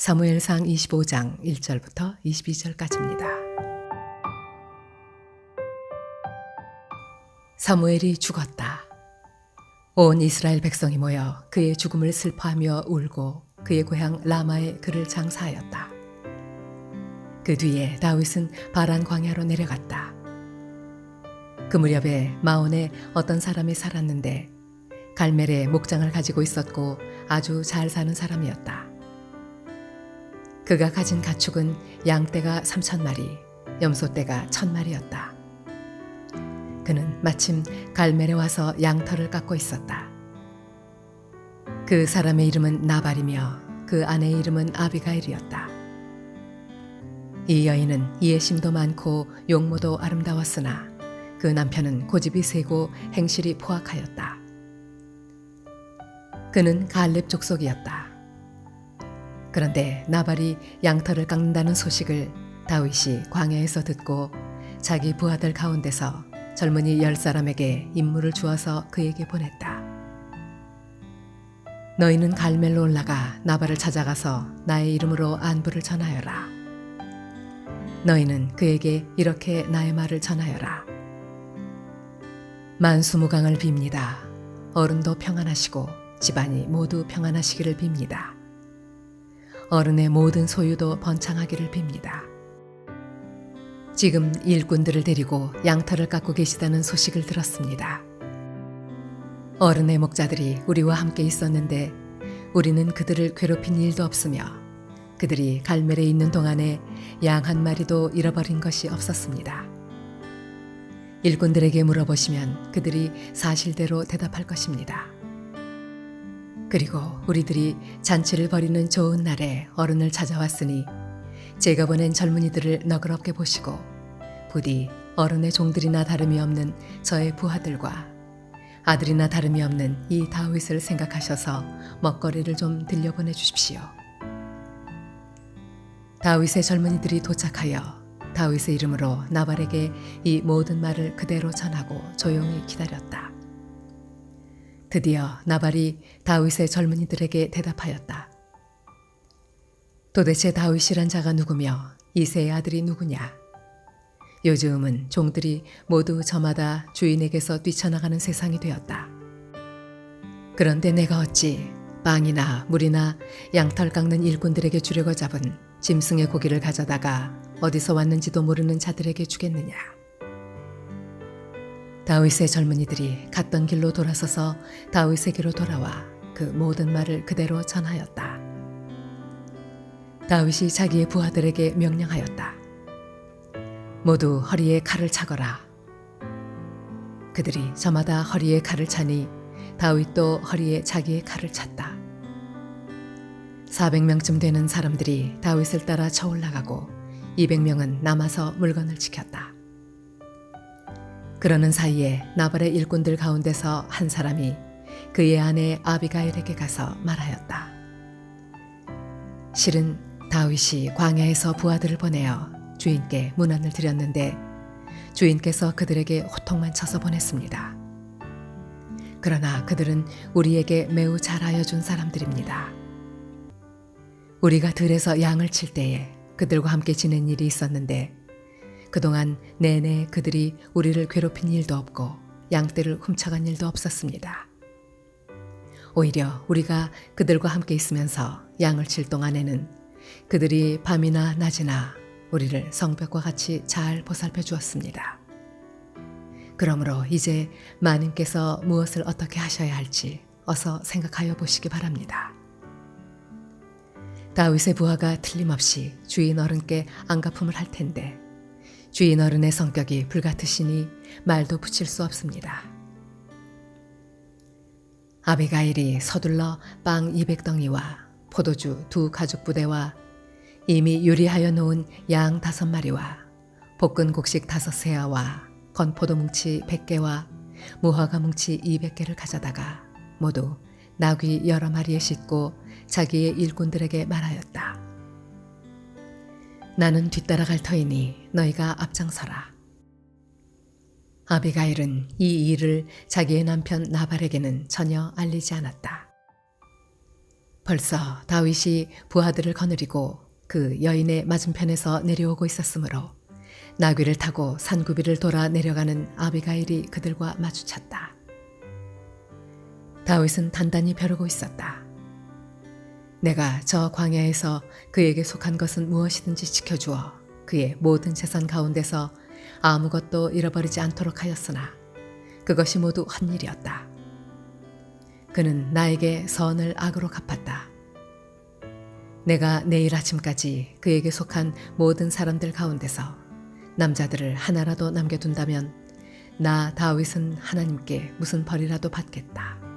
사무엘상 25장 1절부터 22절까지입니다. 사무엘이 죽었다. 온 이스라엘 백성이 모여 그의 죽음을 슬퍼하며 울고 그의 고향 라마에 그를 장사하였다. 그 뒤에 다윗은 바란 광야로 내려갔다. 그 무렵에 마온에 어떤 사람이 살았는데 갈멜의 목장을 가지고 있었고 아주 잘 사는 사람이었다. 그가 가진 가축은 양떼가 삼천 마리, 염소떼가 천 마리였다. 그는 마침 갈멜에 와서 양털을 깎고 있었다. 그 사람의 이름은 나발이며 그 아내의 이름은 아비가일이었다. 이 여인은 이해심도 많고 용모도 아름다웠으나 그 남편은 고집이 세고 행실이 포악하였다. 그는 갈렙 족속이었다. 그런데 나발이 양털을 깎는다는 소식을 다윗이 광야에서 듣고 자기 부하들 가운데서 젊은이 열 사람에게 임무를 주어서 그에게 보냈다. 너희는 갈멜로 올라가 나발을 찾아가서 나의 이름으로 안부를 전하여라. 너희는 그에게 이렇게 나의 말을 전하여라. 만수무강을 빕니다. 어른도 평안하시고 집안이 모두 평안하시기를 빕니다. 어른의 모든 소유도 번창하기를 빕니다. 지금 일꾼들을 데리고 양털을 깎고 계시다는 소식을 들었습니다. 어른의 목자들이 우리와 함께 있었는데 우리는 그들을 괴롭힌 일도 없으며 그들이 갈멜에 있는 동안에 양 한 마리도 잃어버린 것이 없었습니다. 일꾼들에게 물어보시면 그들이 사실대로 대답할 것입니다. 그리고 우리들이 잔치를 벌이는 좋은 날에 어른을 찾아왔으니 제가 보낸 젊은이들을 너그럽게 보시고 부디 어른의 종들이나 다름이 없는 저의 부하들과 아들이나 다름이 없는 이 다윗을 생각하셔서 먹거리를 좀 들려보내 주십시오. 다윗의 젊은이들이 도착하여 다윗의 이름으로 나발에게 이 모든 말을 그대로 전하고 조용히 기다렸다. 드디어 나발이 다윗의 젊은이들에게 대답하였다. 도대체 다윗이란 자가 누구며 이세의 아들이 누구냐? 요즘은 종들이 모두 저마다 주인에게서 뛰쳐나가는 세상이 되었다. 그런데 내가 어찌 빵이나 물이나 양털 깎는 일꾼들에게 주려고 잡은 짐승의 고기를 가져다가 어디서 왔는지도 모르는 자들에게 주겠느냐. 다윗의 젊은이들이 갔던 길로 돌아서서 다윗에게로 돌아와 그 모든 말을 그대로 전하였다. 다윗이 자기의 부하들에게 명령하였다. 모두 허리에 칼을 차거라. 그들이 저마다 허리에 칼을 차니 다윗도 허리에 자기의 칼을 찼다. 400명쯤 되는 사람들이 다윗을 따라 쳐올라가고 200명은 남아서 물건을 지켰다. 그러는 사이에 나발의 일꾼들 가운데서 한 사람이 그의 아내 아비가일에게 가서 말하였다. 실은 다윗이 광야에서 부하들을 보내어 주인께 문안을 드렸는데 주인께서 그들에게 호통만 쳐서 보냈습니다. 그러나 그들은 우리에게 매우 잘하여 준 사람들입니다. 우리가 들에서 양을 칠 때에 그들과 함께 지낸 일이 있었는데 그동안 내내 그들이 우리를 괴롭힌 일도 없고 양떼를 훔쳐간 일도 없었습니다. 오히려 우리가 그들과 함께 있으면서 양을 칠 동안에는 그들이 밤이나 낮이나 우리를 성벽과 같이 잘 보살펴 주었습니다. 그러므로 이제 마님께서 무엇을 어떻게 하셔야 할지 어서 생각하여 보시기 바랍니다. 다윗의 부하가 틀림없이 주인 어른께 안가품을 할 텐데 주인 어른의 성격이 불같으시니 말도 붙일 수 없습니다. 아비가일이 서둘러 빵 200덩이와 포도주 두 가죽 부대와 이미 요리하여 놓은 양 다섯 마리와 볶은 곡식 다섯 세아와 건포도 뭉치 100개와 무화과 뭉치 200개를 가져다가 모두 나귀 여러 마리에 싣고 자기의 일꾼들에게 말하였다. 나는 뒤따라갈 터이니 너희가 앞장서라. 아비가일은 이 일을 자기의 남편 나발에게는 전혀 알리지 않았다. 벌써 다윗이 부하들을 거느리고 그 여인의 맞은편에서 내려오고 있었으므로 나귀를 타고 산구비를 돌아 내려가는 아비가일이 그들과 마주쳤다. 다윗은 단단히 벼르고 있었다. 내가 저 광야에서 그에게 속한 것은 무엇이든지 지켜주어 그의 모든 재산 가운데서 아무것도 잃어버리지 않도록 하였으나 그것이 모두 헛일이었다. 그는 나에게 선을 악으로 갚았다. 내가 내일 아침까지 그에게 속한 모든 사람들 가운데서 남자들을 하나라도 남겨둔다면 나 다윗은 하나님께 무슨 벌이라도 받겠다.